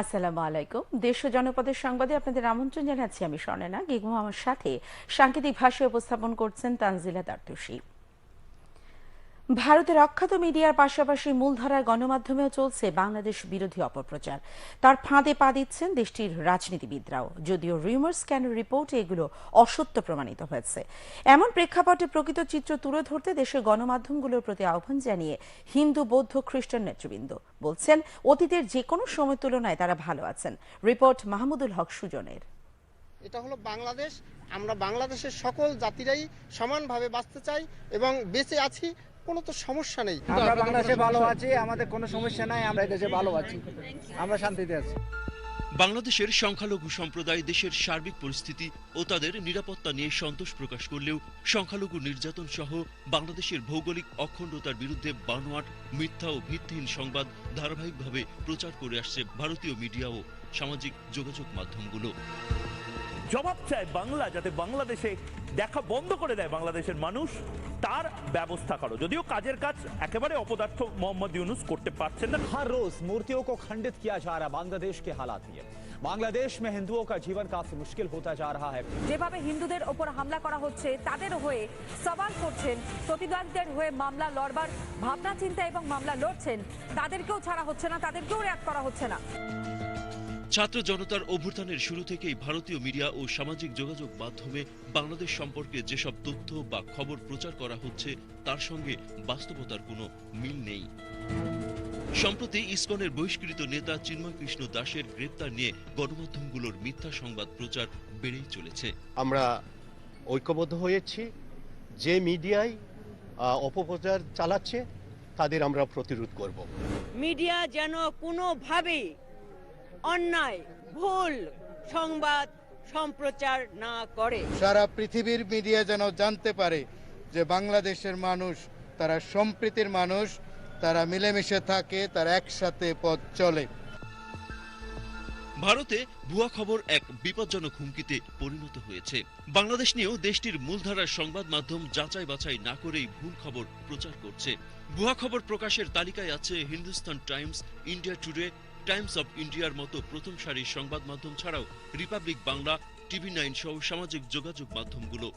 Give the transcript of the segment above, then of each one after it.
আসসালামু আলাইকুম। দেশ ও জনপদের সংবাদে আপনাদের আমন্ত্রণ জানাচ্ছি আমি স্বর্ণেনা গিগু আমার সাথে সাংকেতিক ভাষায় উপস্থাপন করছেন তানজিলা তারতুষি ভারতের অখ্যাত মিডিয়ার পাশাপাশি মূলধারার গণমাধ্যমেও চলছে বাংলাদেশ বিরোধী অপপ্রচার। তার ফাঁদে পা দিচ্ছেন দেশটির রাজনীতিবিদরাও। যদিও রিউমার্স ক্যান রিপোর্টে এগুলো অসত্য প্রমাণিত হয়েছে। এমন প্রেক্ষাপটে প্রকৃত চিত্র তুলে ধরতে দেশের গণমাধ্যমগুলোর প্রতি আহ্বান জানিয়ে হিন্দু, বৌদ্ধ, খ্রিস্টান নেতৃবৃন্দ বলছেন, অতীতের যে কোনো সময় তুলনায় তারা ভালো আছেন। রিপোর্ট মাহমুদুল হক সুজনের। এটা হলো বাংলাদেশ। আমরা বাংলাদেশের সকল জাতিরাই সমানভাবে বাঁচতে চাই এবং বেঁচে আছি কোনো তো সমস্যা নেই। আমরা বাংলাদেশে ভালো আছি আমাদের কোনো সমস্যা নাই আমরা দেশে ভালো আছি। আমরা শান্তিতে আছি। বাংলাদেশের সংখ্যালঘু সম্প্রদায় দেশের সার্বিক পরিস্থিতি ও তাদের নিরাপত্তা নিয়ে সন্তোষ প্রকাশ করলেও সংখ্যালঘু নির্যাতন সহ বাংলাদেশের ভৌগোলিক অখণ্ডতার বিরুদ্ধে বানোয়াট মিথ্যা ও ভিত্তিহীন সংবাদ ধারাবাহিকভাবে প্রচার করে আসছে ভারতীয় মিডিয়া ও সামাজিক যোগাযোগ মাধ্যমগুলো। জবাব চায় বাংলা যাতে বাংলাদেশে দেখা বন্ধ করে দেয় বাংলাদেশের মানুষ তার ব্যবস্থা করো যদিও কাজের কাজ একেবারে অপদার্থ মোহাম্মদ ইউনুস করতে পারছেন না हर रोज मूर्तियों को खंडित किया जा रहा है बांग्लादेश के हालात ये बांग्लादेश में हिंदुओं का जीवन काफी मुश्किल होता जा रहा है যেভাবে হিন্দুদের ওপর হামলা করা হচ্ছে তাদের হয়ে সওয়াল করছেন প্রতিবাদীদের হয়ে মামলা লড়বার ভাবনা চিন্তা এবং মামলা লড়ছেন তাদেরকেও ছাড়া হচ্ছে না তাদেরকেও রেয়াত করা হচ্ছে না ছাত্র জনতার অভ্যুত্থানের শুরু থেকেই ভারতীয় মিডিয়া ও সামাজিক যোগাযোগ মাধ্যমে বাংলাদেশ সম্পর্কে যেসব তথ্য বা খবর প্রচার করা হচ্ছে তার সঙ্গে বাস্তবতার কোনো মিল নেই। সম্প্রতি ইসকনের বহিষ্কৃত নেতা চিন্ময় কৃষ্ণ দাসের গ্রেপ্তার নিয়ে গণমাধ্যমগুলোর মিথ্যা সংবাদ প্রচার বেড়েই চলেছে। আমরা ঐক্যবদ্ধ হয়েছি। যে মিডিয়ায় আহ, অপপ্রচার চালাচ্ছে তাদের আমরা প্রতিরোধ করব। মিডিয়া যেন কোনোভাবেই অন্যায় ভুল সংবাদ সম্প্রচার না করে। সারা পৃথিবীর মিডিয়া যেন জানতে পারে যে বাংলাদেশের মানুষ তারা সম্প্রীতির মানুষ তারা মিলেমিশে থাকে তারা একসাথে পথ চলে। ভারতে ভুয়া খবর এক বিপজ্জনক হুমকিতে পরিণত হয়েছে। বাংলাদেশ নিয়েও দেশটির মূলধারার সংবাদ মাধ্যম যাচাই বাছাই না করেই ভুল খবর প্রচার করছে। ভুয়া খবর প্রকাশের তালিকায় আছে Hindustan Times India Today Times of ইন্ডিয়ার মতো প্রথম সারির সংবাদ মাধ্যম ছাড়াও রিপাবলিক বাংলা, টিভি নাইন সহ সামাজিক যোগাযোগ মাধ্যমগুলো।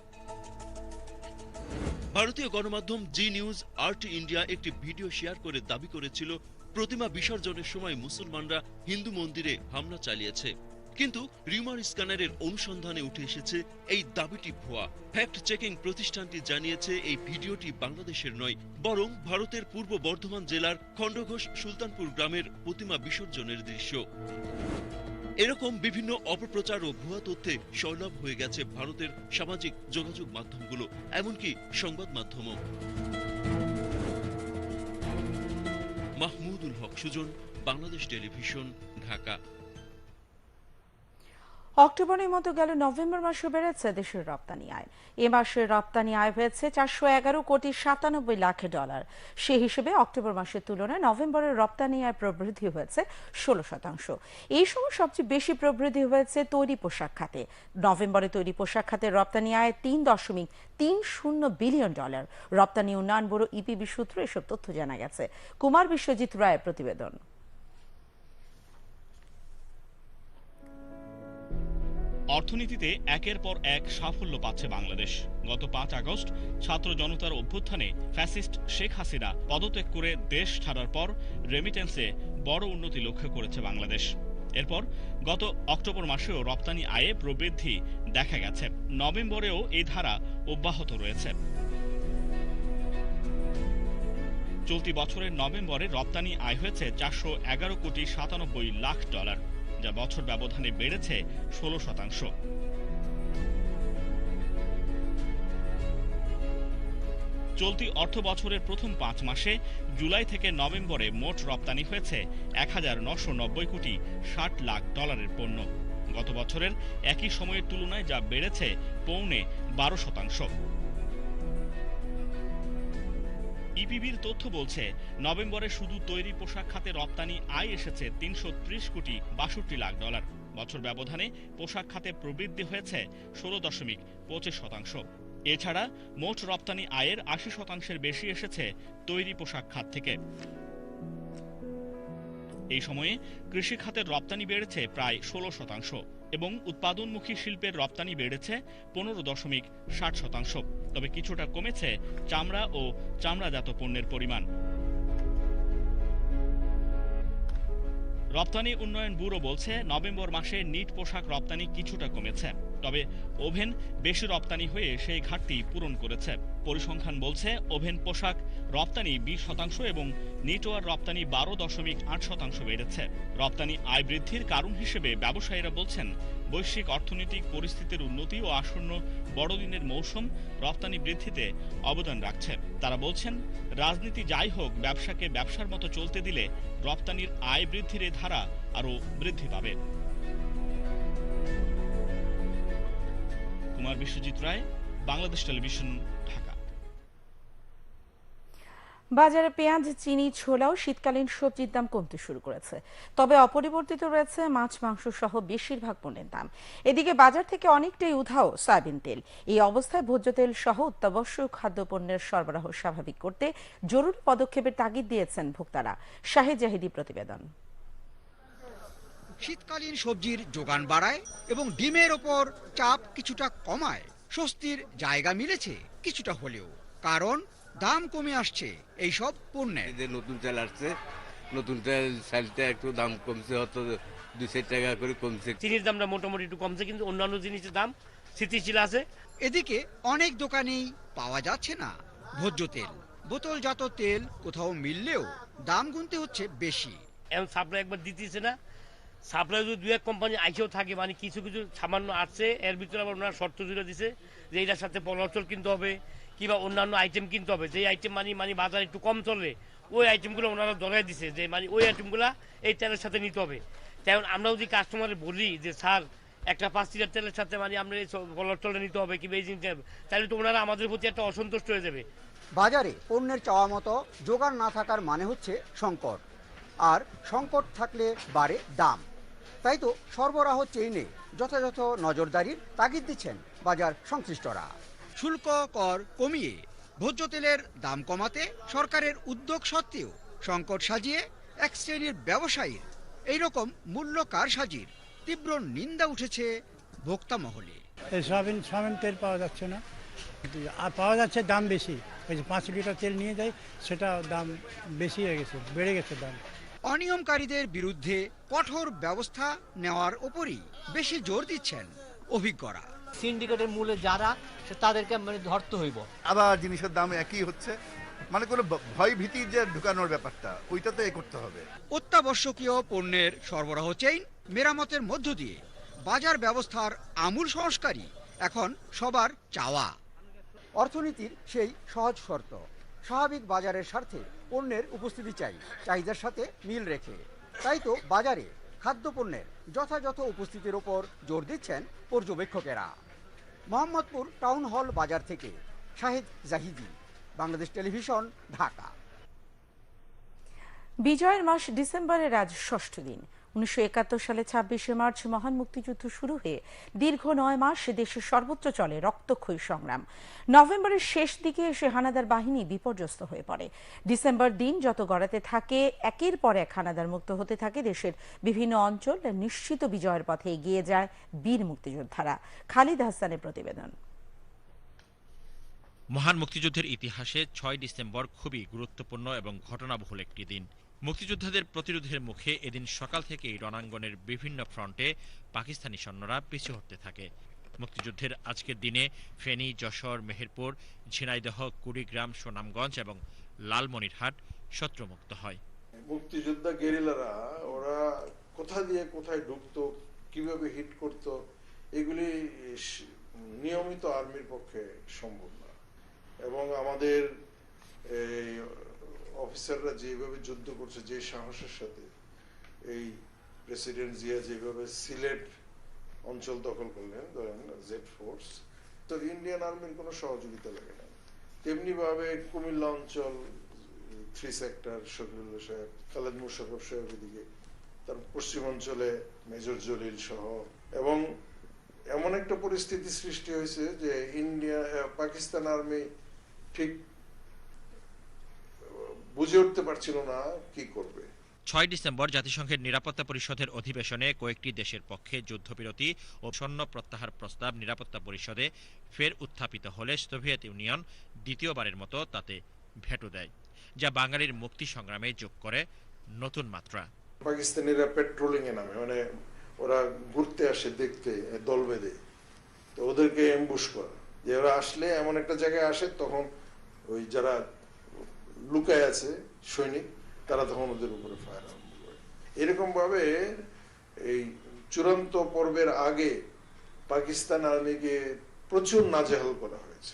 ভারতীয় গণমাধ্যম জি নিউজ, আর্ট ইন্ডিয়া একটি ভিডিও শেয়ার করে দাবি করেছিল, প্রতিমা বিসর্জনের সময় মুসলমানরা হিন্দু মন্দিরে হামলা চালিয়েছে। কিন্তু রিউমার স্ক্যানারের অনুসন্ধানে উঠে এসেছে এই দাবিটি ভুয়া। ফ্যাক্ট চেকিং প্রতিষ্ঠানটি জানিয়েছে এই ভিডিওটি বাংলাদেশের নয়, বরং ভারতের পূর্ব বর্ধমান জেলার খণ্ডঘোষ সুলতানপুর গ্রামের প্রতিমা বিসর্জনের দৃশ্য। এরকম বিভিন্ন অপপ্রচার ও ভুয়া তথ্যে সয়লাভ হয়ে গেছে ভারতের সামাজিক যোগাযোগ মাধ্যমগুলো, এমনকি সংবাদ মাধ্যমও। মাহমুদুল হক সুজন, বাংলাদেশ টেলিভিশন, ঢাকা। অক্টোবরের মতো গেল নভেম্বর মাসে বেড়েছে দেশের রপ্তানি আয়। এ মাসের রপ্তানি আয় হয়েছে চারশো এগারো কোটি সাতানব্বই লাখ ডলার। সে হিসেবে অক্টোবর মাসের তুলনায় নভেম্বরের রপ্তানি আয় প্রবৃদ্ধি হয়েছে ষোলো শতাংশ। এই সময় সবচেয়ে বেশি প্রবৃদ্ধি হয়েছে তৈরি পোশাক খাতে। নভেম্বরে তৈরি পোশাক খাতের রপ্তানি আয় তিন দশমিক তিন শূন্য বিলিয়ন ডলার। রপ্তানি উন্নয়ন ব্যুরো ইপিবি সূত্র এসব তথ্য জানা গেছে। কুমার বিশ্বজিৎ রায়ের প্রতিবেদন। অর্থনীতিতে একের পর এক সাফল্য পাচ্ছে বাংলাদেশ। গত পাঁচ আগস্ট ছাত্র জনতার অভ্যুত্থানে ফ্যাসিস্ট শেখ হাসিনা পদত্যাগ করে দেশ ছাড়ার পর রেমিটেন্সে বড় উন্নতি লক্ষ্য করেছে বাংলাদেশ। এরপর গত অক্টোবর মাসেও রপ্তানি আয়ে প্রবৃদ্ধি দেখা গেছে। নভেম্বরেও এই ধারা অব্যাহত রয়েছে। চলতি বছরের নভেম্বরে রপ্তানি আয় হয়েছে চারশো এগারো কোটি সাতানব্বই লাখ ডলার। যা বছর ব্যবধানে বেড়েছে ষোলো শতাংশ। চলতি অর্থ বছরের প্রথম পাঁচ মাসে জুলাই থেকে নভেম্বরে মোট রপ্তানি হয়েছে এক হাজার নশো নব্বই কোটি ষাট লাখ ডলারের পণ্য। গত বছরের একই সময়ের তুলনায় যা বেড়েছে পৌনে বারো শতাংশ। ইপিবির তথ্য বলছে, নভেম্বরে শুধু তৈরি পোশাক খাতে রপ্তানি আয় এসেছে তিনশো ত্রিশ কোটি বাষট্টি লাখ ডলার। বছর ব্যবধানে পোশাক খাতে প্রবৃদ্ধি হয়েছে ষোলো দশমিক পঁচিশ শতাংশ। এছাড়া মোট রপ্তানি আয়ের আশি শতাংশের বেশি এসেছে তৈরি পোশাক খাত থেকে। এই সময়ে কৃষি খাতের রপ্তানি বেড়েছে প্রায় ষোলো শতাংশ। এবং উৎপাদনমুখী শিল্পের রপ্তানি বেড়েছে পনেরো দশমিক ষাট শতাংশ। তবে কিছুটা কমেছে চামড়া ও চামড়াজাত পণ্যের পরিমাণ। রপ্তানি উন্নয়ন ব্যুরো বলছে, নভেম্বর মাসে নিট পোশাক রপ্তানি কিছুটা কমেছে। তবে ওভেন বেশি রপ্তানি হয়ে সেই ঘাটতি পূরণ করেছে। পরিসংখ্যান বলছে, ওভেন পোশাক রপ্তানি বিশ শতাংশ এবং নিটওয়ার রপ্তানি বারো দশমিক আট শতাংশ বেড়েছে। রপ্তানি আয় বৃদ্ধির কারণ হিসেবে ব্যবসায়ীরা বলছেন বৈশ্বিক অর্থনৈতিক পরিস্থিতির উন্নতি ও আসন্ন বড়দিনের মৌসুম রপ্তানি বৃদ্ধিতে অবদান রাখছে। তারা বলছেন, রাজনীতি যাই হোক, ব্যবসাকে ব্যবসার মতো চলতে দিলে রপ্তানির আয় বৃদ্ধির এই ধারা আরও বৃদ্ধি পাবে। কুমার বিশ্বজিৎ রায়, বাংলাদেশ টেলিভিশন, ঢাকা। বাজারে পেঁয়াজ, চিনি, ছোলাও শীতকালীন সবজির দাম কমতে শুরু করেছে। তবে অপরিবর্তিত রয়েছে মাছ মাংস সহ বেশিরভাগ পণ্যের দাম। এদিকে বাজার থেকে অনেকটাই উধাও সয়াবিন তেল। এই অবস্থায় ভোজ্য তেল সহ অত্যাবশ্যক খাদ্যপণ্যের সরবরাহ স্বাভাবিক করতে জরুরি পদক্ষেপের তাগিদ দিয়েছেন ভোক্তারা। শাহিদ জাহিদি প্রতিবেদন। শীতকালীন সবজির যোগান বাড়ায় এবং ডিমের ওপর চাপ কিছুটা কমায়। স্বস্তির জায়গা মিলেছে কিছুটা হলেও। কারণ দাম কমে আসছে এইসব পণ্যের। যে নতুন চাল আসছে নতুন চাল চালটা একটু দাম কমছে হয়তো দুই চার টাকা করে কমছে। চিনির দামটা মোটামুটি একটু কমছে কিন্তু অন্যান্য জিনিসের দাম স্থিতিশীল আছে। এদিকে অনেক দোকানেই পাওয়া যাচ্ছে না ভোজ্য তেল। বোতলজাত তেল কোথাও মিললেও দাম গুনতে হচ্ছে বেশি। এখন সাপ্লাই একবার দিতেছে না। সাপ্লাই যদি দু এক কোম্পানি আইসেও থাকে মানে কিছু কিছু সামান্য আসছে এর ভিতরে আবার ওনারা শর্ত জুড়ে দিছে যে এটার সাথে পলচল কিনতে হবে। কিংবা অন্যান্য আইটেম কিনতে হবে। যেই আইটেম মানে মানে বাজার একটু কম চলে ওই আইটেমগুলো ওনারা ধরাই দিছে যে মানে ওই আইটেমগুলো এই তেলের সাথে নিতে হবে। তেমন আমরা যদি কাস্টমারে বলি যে, স্যার, একটা পাঁচ লিটার তেলের সাথে মানে আমরা এই পলচলটা নিতে হবে কিংবা এই জিনিসটা, তাহলে তো ওনারা আমাদের প্রতি একটা অসন্তুষ্ট হয়ে যাবে। বাজারে পণ্যের চাওয়া মতো জোগান না থাকার মানে হচ্ছে সংকট। আর সংকট থাকলে বাড়ে দাম। তাই তো সরবরাহ চেইনে যথাযথ নজরদারির তাগিদ দিচ্ছেন বাজার সংশ্লিষ্টরা। শুল্ক কর কমিয়ে ভোজ্য তেলের দাম কমাতে সরকারের উদ্যোগ সত্ত্বেও সংকট সাজিয়ে এক শ্রেণির ব্যবসায়ীর এইরকম মূল্য কারসাজির তীব্র নিন্দা উঠেছে ভোক্তা মহলে। সয়াবিন সয়াবিন তেল পাওয়া যাচ্ছে না। আর পাওয়া যাচ্ছে দাম বেশি। ওই যে পাঁচ লিটার তেল নিয়ে যাই সেটা দাম বেশি হয়ে গেছে বেড়ে গেছে দাম। অনিয়মকারীদের বিরুদ্ধে কঠোর ব্যবস্থা নেওয়ার ওপরই বেশি জোর দিচ্ছেন অভিজ্ঞরা। সিন্ডিকেটের মূলে যারা সে তাদেরকে মানে ধরতে হইব। আবার জিনিসের দাম একই হচ্ছে। মানে কোনো ভয় ভীতি যে ঢুকানোর ব্যাপারটা ওইটা তো এ করতে হবে। অত্যাবশ্যকীয় পণ্যের সরবরাহ চেইন মেরামতের মধ্য দিয়ে। বাজার ব্যবস্থার আমূল সংস্কারই এখন সবার চাওয়া। অর্থনীতির সেই সহজ শর্ত স্বাভাবিক বাজারের স্বার্থে পণ্যের উপস্থিতি চাই চাহিদার সাথে মিল রেখে। তাই তো বাজারে খাদ্যপণ্যের যথাযথ উপস্থিতির ওপর জোর দিচ্ছেন পর্যবেক্ষকেরা। মোহাম্মদপুর টাউন হল বাজার থেকে শাহিদ জাহিদি, বাংলাদেশ টেলিভিশন, ঢাকা। বিজয়ের মাস ডিসেম্বরের আজ ষষ্ঠ দিন। উনিশশো একাত্তর সালে ছাব্বিশে মার্চ মহান মুক্তিযুদ্ধ শুরু হয়ে দীর্ঘ নয় মাস দেশের সর্বত্র চলে রক্তক্ষয়ী সংগ্রাম। নভেম্বরের শেষ দিকে এসে হানাদার বাহিনী বিপর্যস্ত হয়ে পড়ে। ডিসেম্বর দিন যত গড়াতে থাকে, একের পর এক হানাদার মুক্ত হতে থাকে দেশের বিভিন্ন অঞ্চল। নিশ্চিত বিজয়ের পথে এগিয়ে যায় বীর মুক্তিযোদ্ধারা। খালিদ হাসানের প্রতিবেদন। মহান মুক্তিযুদ্ধের ইতিহাসে ছয় ডিসেম্বর খুবই গুরুত্বপূর্ণ এবং ঘটনাবহুল একটি দিন। মুক্তিযোদ্ধাদের প্রতিরোধের মুখে এদিন সকাল থেকেই রণাঙ্গনের বিভিন্ন ফ্রন্টে পাকিস্তানি সৈন্যরা পিছু হটতে থাকে। মুক্তিযুদ্ধের আজকের দিনে ফেনী, যশোর, মেহেরপুর, ঝিনাইদহ, কুড়িগ্রাম, সুনামগঞ্জ এবং লালমনিরহাট শত্রুমুক্ত হয়। মুক্তিযোদ্ধা গেরিলারা, ওরা কোথা দিয়ে কোথায় ঢুকতো কীভাবে হিট করত, এগুলি নিয়মিত আর্মির পক্ষে সম্ভব না। এবং আমাদের অফিসাররা যেভাবে যুদ্ধ করছে, যে সাহসের সাথে এই প্রেসিডেন্ট জিয়া যেভাবে সিলেট অঞ্চল দখল করলেন, ধরেন জেড ফোর্স, তো ইন্ডিয়ান আর্মির কোনো সহযোগিতা লাগে না। তেমনিভাবে কুমিল্লা অঞ্চল, থ্রি সেক্টর, শফিউল্লাহ সাহেব, খালেদ মুশারফ সাহেব এদিকে, তার পশ্চিমাঞ্চলে মেজর জলিল সহ, এবং এমন একটা পরিস্থিতি সৃষ্টি হয়েছে যে ইন্ডিয়া পাকিস্তান আর্মি ঠিক বুঝে উঠতে পারছিল না কি করবে। ছয় ডিসেম্বর জাতিসংঘের নিরাপত্তা পরিষদের অধিবেশনে কয়েকটি দেশের পক্ষে যুদ্ধবিরতি ও সৈন্য প্রত্যাহার প্রস্তাব নিরাপত্তা পরিষদে ফের উত্থাপিত হলে সোভিয়েত ইউনিয়ন দ্বিতীয়বারের মতো তাতে ভেটো দেয় যা বাঙালির মুক্তি সংগ্রামে যোগ করে নতুন মাত্রা। পাকিস্তানিরা পেট্রোলিং এ নামে মানে ওরা ঘুরতে আসে দেখতে দল বেঁধে। তো ওদেরকে এমবুশ করা। যে ওরা আসলে এমন একটা জায়গায় আসে তখন ওই যারা লুকায় আছে সৈনিক, তারা তখন ওদের উপরে ফায়ার আরম্ভ করে। এরকম ভাবে এই চূড়ান্ত পর্বের আগে পাকিস্তান আর্মিকে প্রচুর নাজেহাল করা হয়েছে।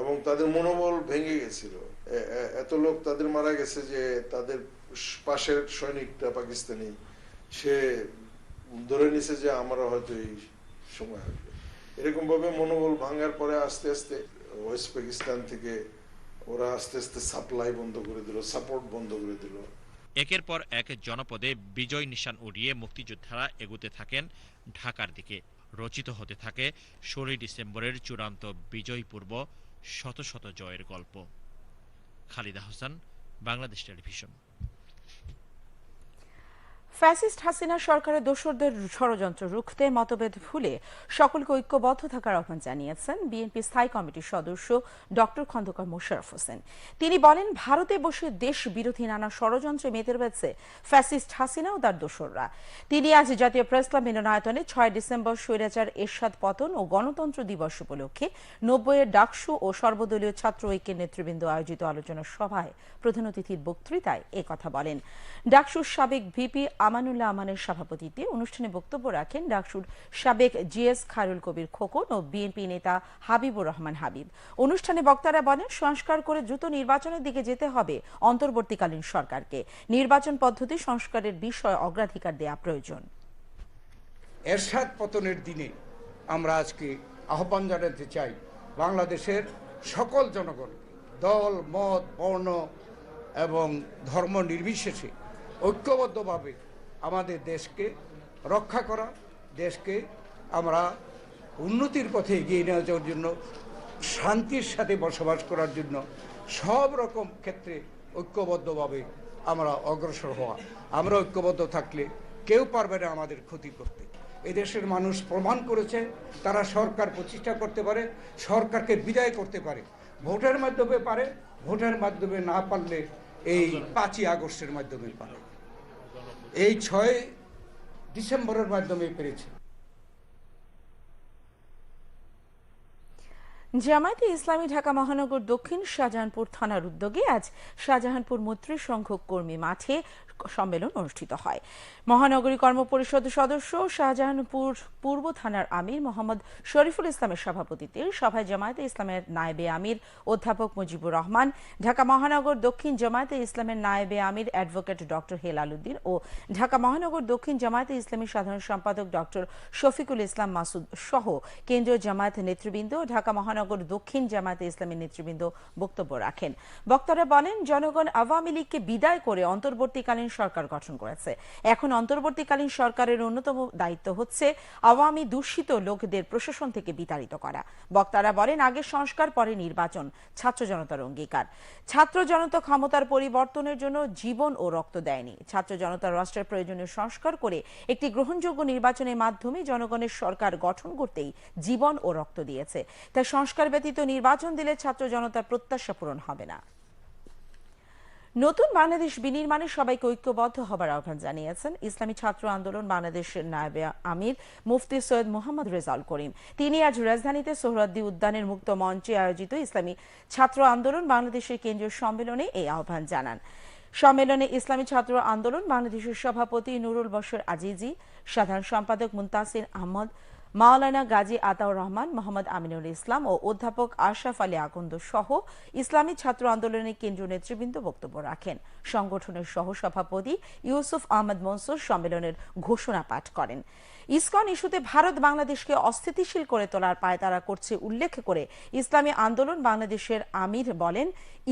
এবং তাদের মনোবল ভেঙে গেছিল। এত লোক তাদের মারা গেছে যে তাদের পাশের সৈনিকটা পাকিস্তানি, সে ধরে নিছে যে আমরা হয়তো এই সময় আসবে। এরকম ভাবে মনোবল ভাঙার পরে আস্তে আস্তে ওয়েস্ট পাকিস্তান থেকে ওরা আস্তে আস্তে সাপ্লাই বন্ধ করে দিল সাপোর্ট বন্ধ করে দিল। একের পর এক জনপদে বিজয় নিশান উড়িয়ে মুক্তিযোদ্ধারা এগুতে থাকেন ঢাকার দিকে। রচিত হতে থাকে ষোলোই ডিসেম্বরের চূড়ান্ত বিজয় পূর্ব শত শত জয়ের গল্প। খালিদা হোসেন, বাংলাদেশ টেলিভিশন। ফ্যাসিস্ট হাসিনা সরকারের দোসরদের ষড়যন্ত্র রুখতে মতভেদ ভুলে সকলকে ঐক্যবদ্ধ থাকার আহ্বান জানিয়েছেন বিএনপি স্থায়ী কমিটির সদস্য ডক্টর খন্দকার মোশাররফ হোসেন। তিনি বলেন, ভারতে বসে দেশ বিরোধী নানা ষড়যন্ত্রে মেতে রয়েছে ফ্যাসিস্ট হাসিনা ও তার দোসররা। তিনি আজ জাতীয় প্রেস ক্লাব মিলনায়তনে ছয় ডিসেম্বর স্বৈরাচার এরশাদ পতন ও গণতন্ত্র দিবস উপলক্ষে নব্বইয়ের ডাকসু ও সর্বদলীয় ছাত্র ঐক্যের নেতৃবৃন্দ আয়োজিত আলোচনা সভায় প্রধান অতিথির বক্তৃতায় একথা বলেন। ডাকসুর সাবেক ভিপি আমানুল্লাহ আমানের সভাপতিত্বে অনুষ্ঠানে বক্তব্য রাখেন ডাকসুর সাবেক জিএস খায়রুল কবির খোকন ও বিএনপি নেতা হাবিবুর রহমান হাবিব। অনুষ্ঠানে বক্তারা বলেন, সংস্কার করে দ্রুত নির্বাচনের দিকে যেতে হবে অন্তর্বর্তীকালীন সরকারকে। নির্বাচন পদ্ধতি সংস্কারের বিষয়ে অগ্রাধিকার দেয়া প্রয়োজন। এরশাদ পতনের দিনে আমরা আজকে আহ্বান জানাতে চাই বাংলাদেশের সকল জনগণ দল, মত, বর্ণ এবং ধর্ম নির্বিশেষে ঐক্যবদ্ধভাবে আমাদের দেশকে রক্ষা করা, দেশকে আমরা উন্নতির পথে এগিয়ে নেওয়া যাওয়ার জন্য, শান্তির সাথে বসবাস করার জন্য সব রকম ক্ষেত্রে ঐক্যবদ্ধভাবে আমরা অগ্রসর হওয়া। আমরা ঐক্যবদ্ধ থাকলে কেউ পারবে না আমাদের ক্ষতি করতে। এদেশের মানুষ প্রমাণ করেছে, তারা সরকার প্রতিষ্ঠা করতে পারে, সরকারকে বিদায় করতে পারে। ভোটের মাধ্যমে পারে, ভোটের মাধ্যমে না পারলে এই পাঁচই আগস্টের মাধ্যমে পারে। এই ছয় ডিসেম্বরের মাধ্যমে পেরেছে। জামায়াতে ইসলামী ঢাকা মহানগর দক্ষিণ শাহজাহানপুর থানার উদ্যোগে আজ শাহজাহানপুর মৈত্রী সংঘ কর্মী মাঠে সম্মেলন অনুষ্ঠিত হয়। মহানগরী কর্মপরিষদ সদস্য শাহজাহানপুর পূর্ব থানার আমির মোহাম্মদ শরীফুল ইসলামের সভাপতিত্বে সভায় জামায়াতে ইসলামের নায়েবে আমির, অধ্যাপক মুজিবুর রহমান, ঢাকা মহানগর দক্ষিণ জামায়াতে ইসলামের নায়েবে আমির, অ্যাডভোকেট ডক্টর হেলাল উদ্দিন ও ঢাকা মহানগর দক্ষিণ জামায়াতে ইসলামী সাধারণ সম্পাদক ডক্টর শফিকুল ইসলাম মাসুদ সহ কেন্দ্রীয় জামায়াত নেতৃবৃন্দ, ঢাকা মহানগর দক্ষিণ জামায়াতে ইসলামী নেতৃবৃন্দ বক্তব্য রাখেন। বক্তারা বলেন, জনগণ আওয়ামী লীগকে বিদায় করে অন্তর্বর্তীকালীন সরকার গঠন করেছে। এখন অন্তর্বর্তীকালীন সরকারের অন্যতম দায়িত্ব হচ্ছে আওয়ামী দূষিত লোকদের প্রশাসন থেকে বিতাড়িত করা। বক্তারা বলেন, আগে সংস্কার, পরে নির্বাচন। ছাত্র জনতার অঙ্গীকার। ছাত্র জনতা ক্ষমতার পরিবর্তনের জন্য জীবন ও রক্ত দেয়নি। ছাত্র জনতার রাষ্ট্রের প্রয়োজনীয় সংস্কার করে একটি গ্রহণযোগ্য নির্বাচনের মাধ্যমে জনগণের সরকার গঠন করতেই জীবন ও রক্ত দিয়েছে। তাই সংস্কার ব্যতীত নির্বাচন দিলে ছাত্র জনতার প্রত্যাশা পূরণ হবে না। নতুন বাংলাদেশ বিনির্মাণে সবাইকে ঐক্যবদ্ধ হবার আহ্বান জানিয়েছেন ইসলামী ছাত্র আন্দোলন বাংলাদেশের নায়েবে আমির মুফতি সৈয়দ মোহাম্মদ রেজাউল করিম। তিনি আজ রাজধানীতে সোহরাদ্দি উদ্যানের মুক্ত মঞ্চে আয়োজিত ইসলামী ছাত্র আন্দোলন বাংলাদেশের কেন্দ্রীয় সম্মেলনে এই আহ্বান জানান। সম্মেলনে ইসলামী ছাত্র আন্দোলন বাংলাদেশের সভাপতি নুরুল বশর আজিজি, সাধারণ সম্পাদক মুন্তাসির আহমদ মাওলানা গাজী আতাউর রহমান, মোহাম্মদ আমিনুল ইসলাম ও অধ্যাপক আশরাফ আলী আকন্দ সহ ইসলামী ছাত্র আন্দোলনের কেন্দ্রীয় নেতৃবৃন্দ বক্তব্য রাখেন। সংগঠনের সহসভাপতি ইউসুফ আহমদ মনসুর সম্মেলনের ঘোষণা পাঠ করেন। ইসকন ইস্যুতে ভারত বাংলাদেশকে অস্থিতিশীল করে তোলার পায়তারা করছে উল্লেখ করে ইসলামী আন্দোলন বাংলাদেশের আমির বলেন,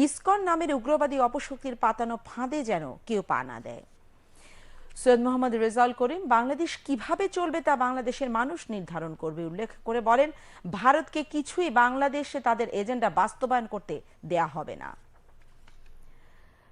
ইসকন নামের উগ্রবাদী অপশক্তির পাতানো ফাঁদে যেন কেউ পা না দেয়। সৈয়দ মোহাম্মদ রেজাউল করিম, বাংলাদেশ কীভাবে চলবে তা বাংলাদেশের মানুষ নির্ধারণ করবে উল্লেখ করে বলেন, ভারতকে কিছুই বাংলাদেশে তাদের এজেন্ডা বাস্তবায়ন করতে দেয়া হবে না।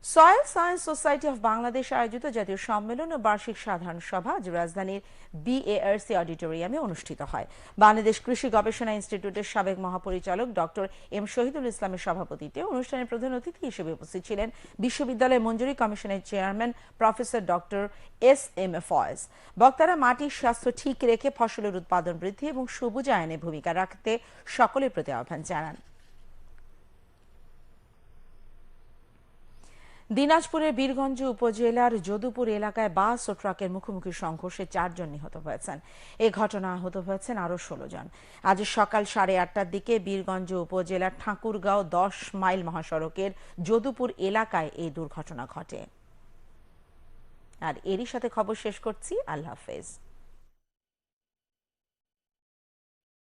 Soil science society of Bangladesh আয়োজিত জাতীয় সম্মেলন ও বার্ষিক সাধারণ সভা আজ রাজধানীর বিএআরসি অডিটোরিয়ামে অনুষ্ঠিত হয়। বাংলাদেশ কৃষি গবেষণা ইনস্টিটিউটের সাবেক মহাপরিচালক ডক্টর এম শহীদুল ইসলামের সভাপতিত্বে অনুষ্ঠানের প্রধান অতিথি হিসেবে উপস্থিত ছিলেন বিশ্ববিদ্যালয় মঞ্জুরি কমিশনের chairman professor doctor S M Faiz. বক্তারা মাটির স্বাস্থ্য ঠিক রেখে ফসলের উৎপাদন বৃদ্ধি এবং সবুজায়নে ভূমিকা রাখতে সকলের প্রতি আহ্বান জানান। দিনাজপুরের বীরগঞ্জ উপজেলার যদুপুর এলাকায় বাস ও ট্রাকের মুখোমুখি সংঘর্ষে চারজন নিহত হয়েছেন। এ ঘটনা আহত হয়েছেন আরও ষোলো জন। আজ সকাল সাড়ে আটটার দিকে বীরগঞ্জ উপজেলার ঠাকুরগাঁও দশ মাইল মহাসড়কের যদুপুর এলাকায় এই দুর্ঘটনা ঘটে। আর এরই সাথে খবর শেষ করছি। আল্লাহ হাফেজ।